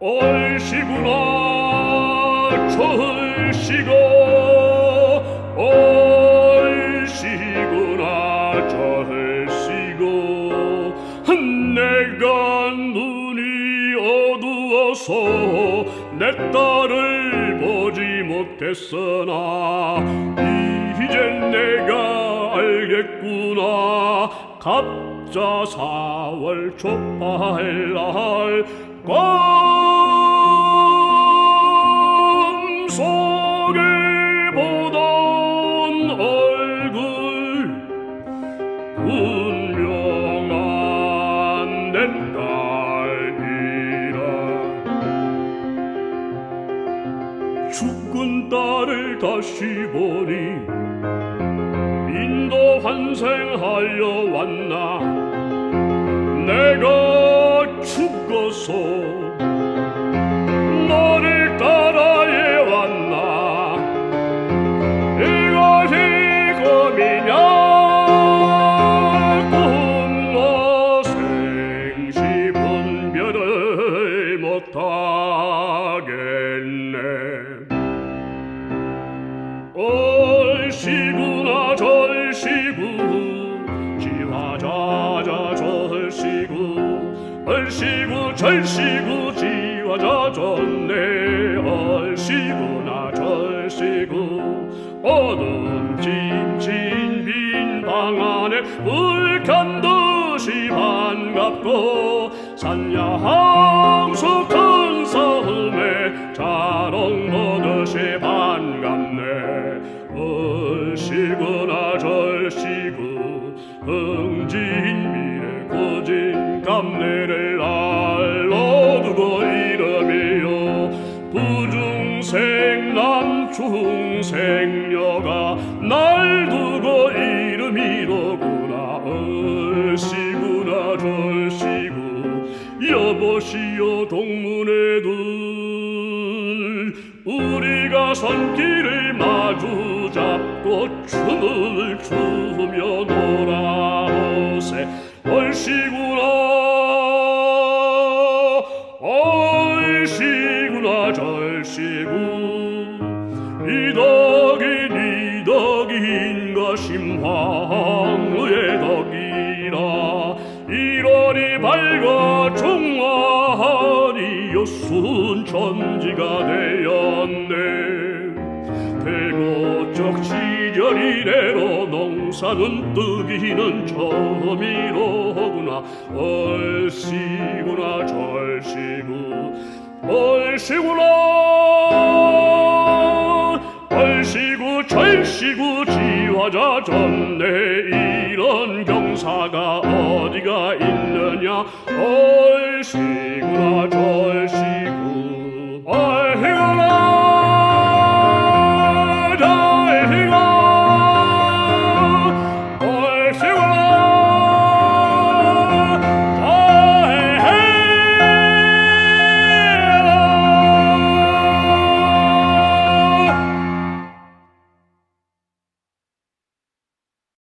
얼씨구나 절씨가 얼씨구나 절씨고 내가 눈 이 어두워서 내 딸을 보지 못했으나 이제 내가 알겠구나. 갑자 사월 족발날 죽은 딸을 다시 보니 인도 환생하여 왔나? 내가 얼씨구나 절씨구. 지화자자 절씨구. 얼씨구 절씨구 지화자 좋네 얼씨구나 절씨구. 어둠 찜찜 빈방 안에 불칸 듯이 반갑고 산야항수 큰 섬에 자롱 보 흥진미래 고진 감내를 날로 두고 이름이요. 부중생 남중생 여가 날 두고 이름이로구나. 얼씨구나 절씨구. 여보시여 동문의 둘. 우리가 손길을 마주 잡고 춤을 추며 놀아보세. 얼씨구나 얼씨구나 절씨구. 이 덕이 네 덕인가 심황의 덕이라. 일월이 밝아 종화하니여 순천지가 되었네 대고적 시절 이래로 농사는 뜨기는 처음이로구나. 얼씨구나 절씨구. 얼씨구나. 얼씨구 절씨구 지화자 좋네 이런 경사가 어디가 있느냐? 얼씨구나 절씨구